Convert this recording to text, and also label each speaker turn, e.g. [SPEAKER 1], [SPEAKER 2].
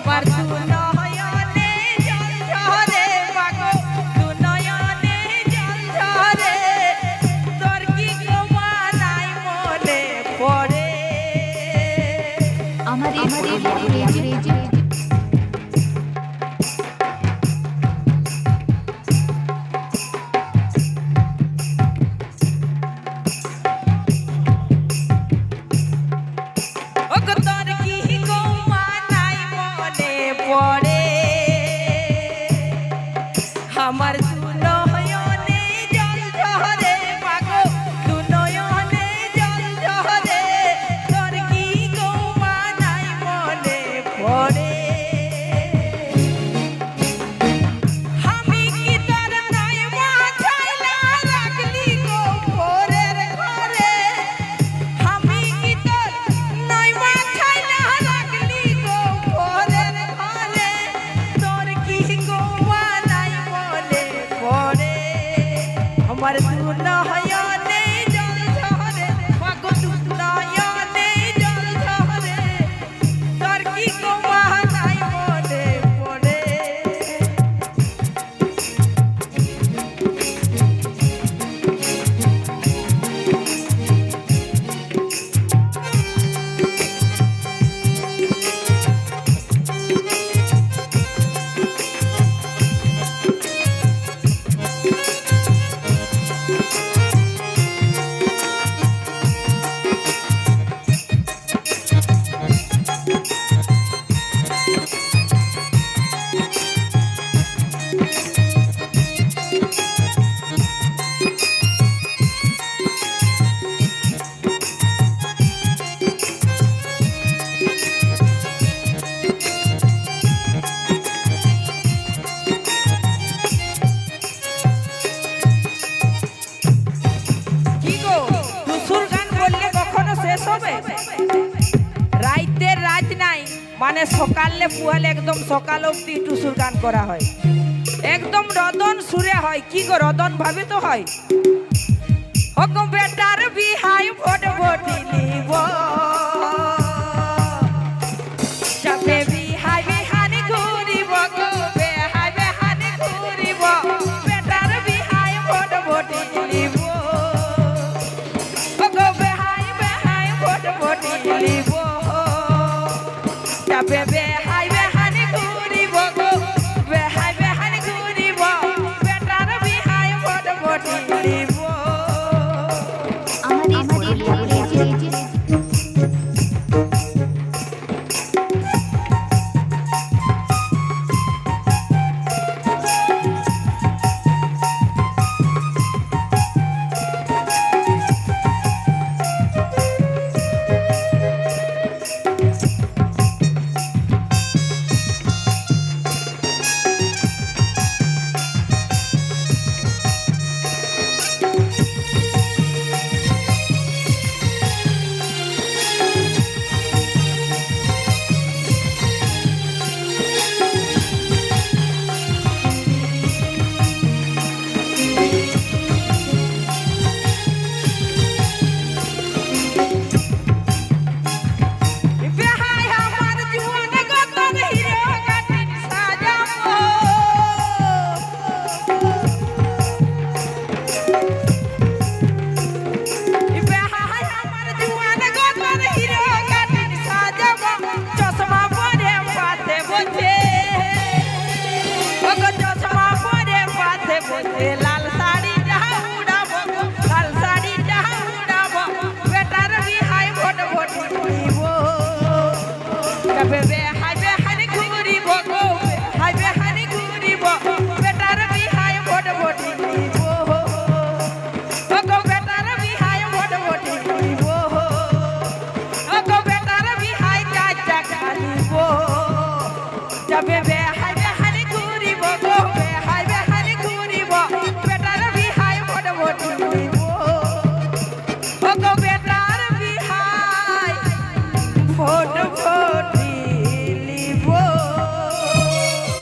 [SPEAKER 1] বাবার নয়নে জল ঝরে মাগো তু নয়নে জল ঝরে তোর কি নাই মনে পড়ে? আমার এই যে I'm amar না হয় মানে সকালে পুহালে একদম সকাল অব্দি টুসুর গান করা হয়। একদম রদন সুরে হয়। কি গো, রদন ভাবে তো হয়? হক বেটার বিহাই ভোট ভোট নিব
[SPEAKER 2] Welcome